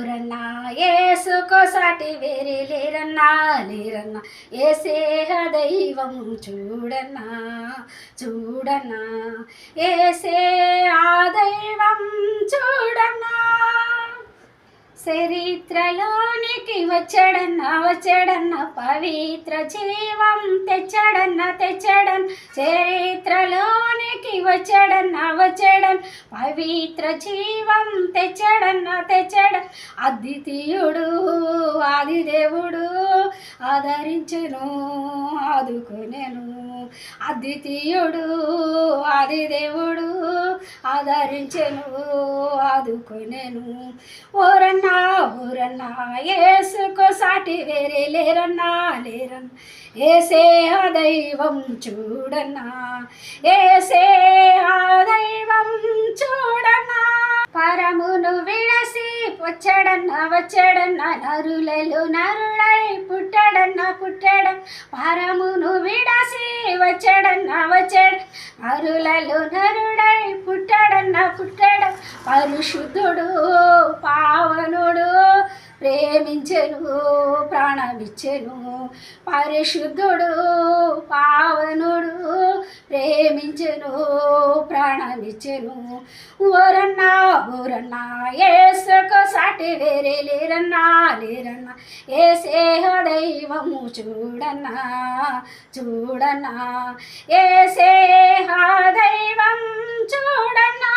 ఊరన్నా ఏసుకో వేరే లేరన్నా లేరన్నా ఏసేహ దైవం చూడన్నా చూడన్నా ఏసే ఆ దైవం చూ చరిత్రలోనికి వచ్చాడన్న వచ్చాడన్న పవిత్ర జీవం తెచ్చాడన్న తెచ్చాడన్. చరిత్రలోనికి వచ్చాడన్న వచ్చాడన్. పవిత్ర జీవం తెచ్చాడన్న తెచ్చాడన్. అద్వితీయుడు ఆదిదేవుడు ఆదరించెను ఆదుకునేను. అద్వితీయుడు ఆదిదేవుడు ఆదరించెను ఆదుకునేను. ఓరన్నా ఓరన్నా ఏసుకో సాటి వేరే లేరన్నా లేరన్నా. ఏసే ఆ దైవం చూడన్నా ఏసే ఆ దైవం చూడన్నా. పరమును విడసి వచ్చాడన్న వచ్చాడన్న నరులలో నరుడై పుట్టాడన్న పుట్టాడన్న భారమును విడాసి వచ్చాడన్న వచ్చాడు. నరులలో నరుడై పుట్టాడన్న పుట్టాడ. పరిశుద్ధుడు పావనుడు ప్రేమించెను ప్రాణమిచ్చెను. పరిశుద్ధుడు ప్రేమించెను ప్రాణమిచ్చెను ఓరన్నా ఓరన్నా ఏసుకు సాటి వేరే లేరన్నా లేరన్నా ఏసేహ దైవము చూడన్నా చూడన్నా. ఏసేహ దైవం చూడన్నా.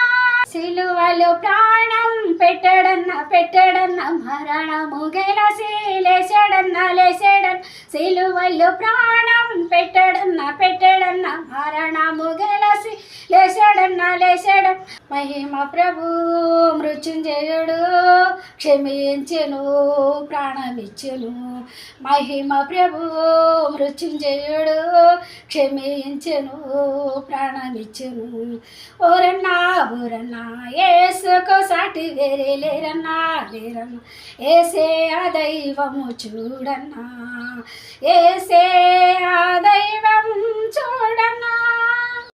సిలువలు ప్రాణం పెట్టడన్న పెట్టడన్న మరణము గెలసి లేచాడన్న లేచాడన్. సిలువలు ప్రాణం పెట్టడన్న పెట్టడన్న మహిమ ప్రభు మృత్యుంజయుడు క్షమించెను ప్రాణమిచ్చెను. మహిమ ప్రభు మృత్యుంజయుడు క్షమించెను ప్రాణమిచ్చెను. ఓరన్నా ఓరన్నా ఏసుకో సాటి వేరే లేరన్నా లేరన్నా. ఏసే ఆ దైవము చూడన్నా. ఏసే